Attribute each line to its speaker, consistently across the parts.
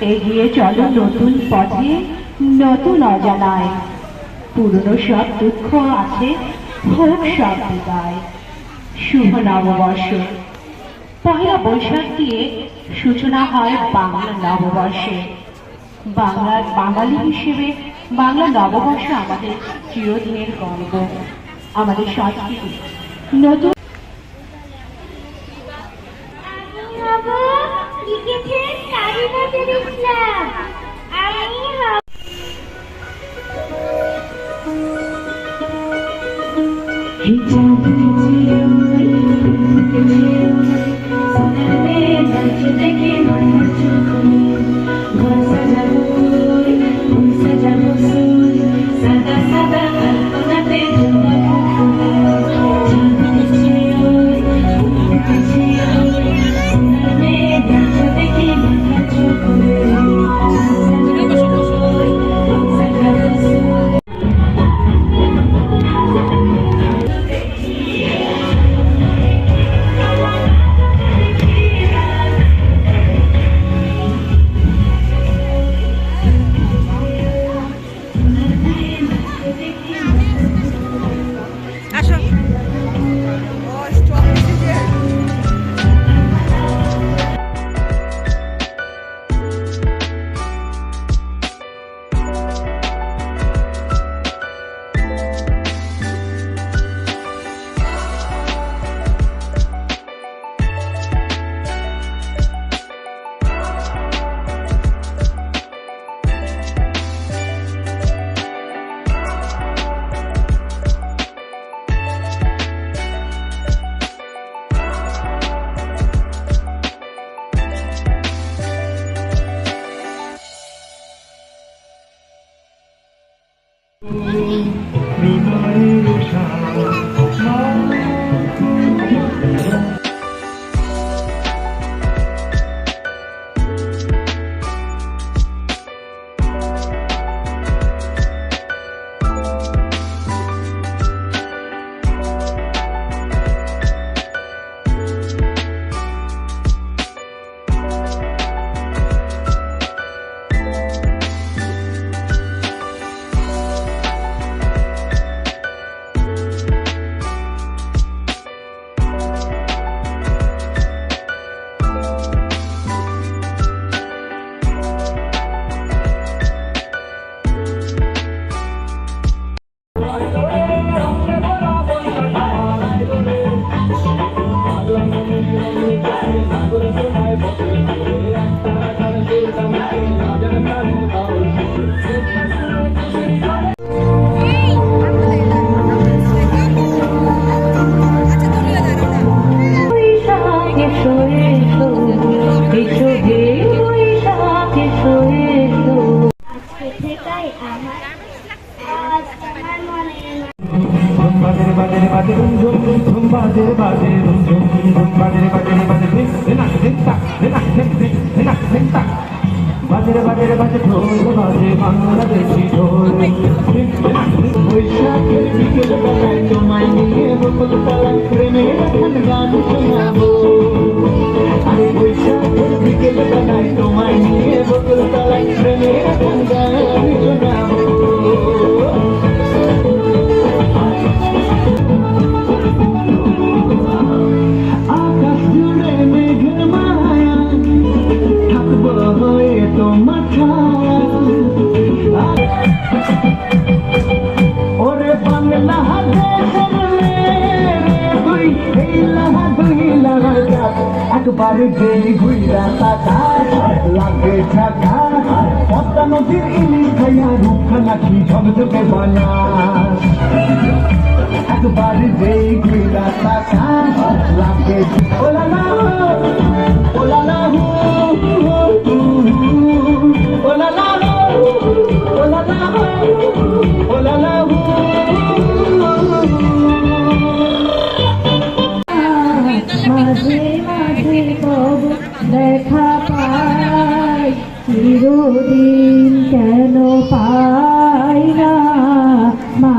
Speaker 1: এগিয়ে চলো নতুন পথে, নতুন অজানায়। পুরনো সব দুঃখ আছে হোক সব বিদায়। শুভ নববর্ষ। পয়লা বৈশাখ দিয়ে সূচনা হয় বাংলা নববর্ষে। বাংলার বাঙালি হিসেবে বাংলা নববর্ষ আমাদের চিরদিনের গর্ব। আমাদের সংস্কৃতি নতুন Arkadaşlar. শোয়ে শো, এসো হে বৈশাখে
Speaker 2: মনে
Speaker 3: ধুম বাজে বাজে বাজে ধুম ধুম ধুম বাজে বাজে ধুম ধুম ধুম বাংলাদেশি ঢোল বৈশাখের বিকেল বেলায় তোমায় নিয়ে প্রেমের গান শোনাবো। যেই ঘুইরা তাকার লাগে ঝাকার পদ্মা নদীর ইলিশ খাইয়া রূপখা নাকি ঝকঝকে বানা একবার যেই ঘুইরা তাকার লাগে ওলা না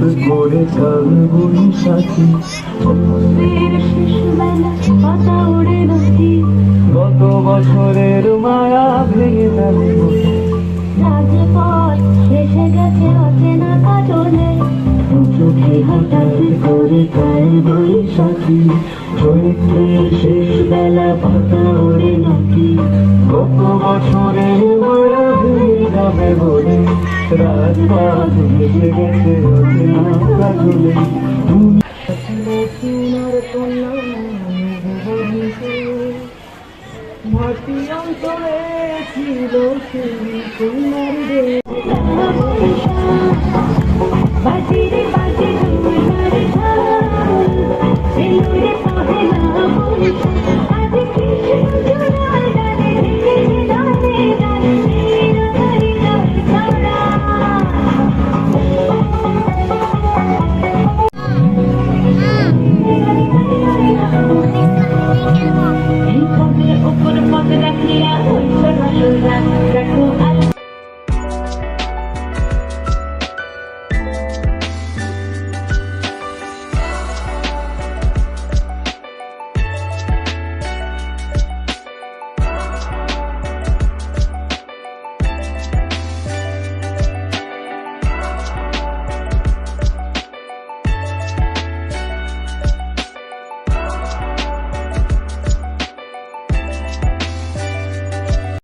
Speaker 3: করে
Speaker 1: শিশুবেলা পাতা ওড়ে নদী
Speaker 3: গত বছরের মায়া ভেঙে যাবে চোখে হঠাৎ করে কাল বৈশাখী চৈত্রের শেষ বেলা পাতা ওড়ে নাকি? গত বছরের মায়া ভেঙে যাবে বলে। রাজপথ এসে গেছে অচেনা অঞ্চলে ছিল সেই কন্যার দেশ
Speaker 1: বাজির উপর মত রাখিয়া হইল ভালো রাখ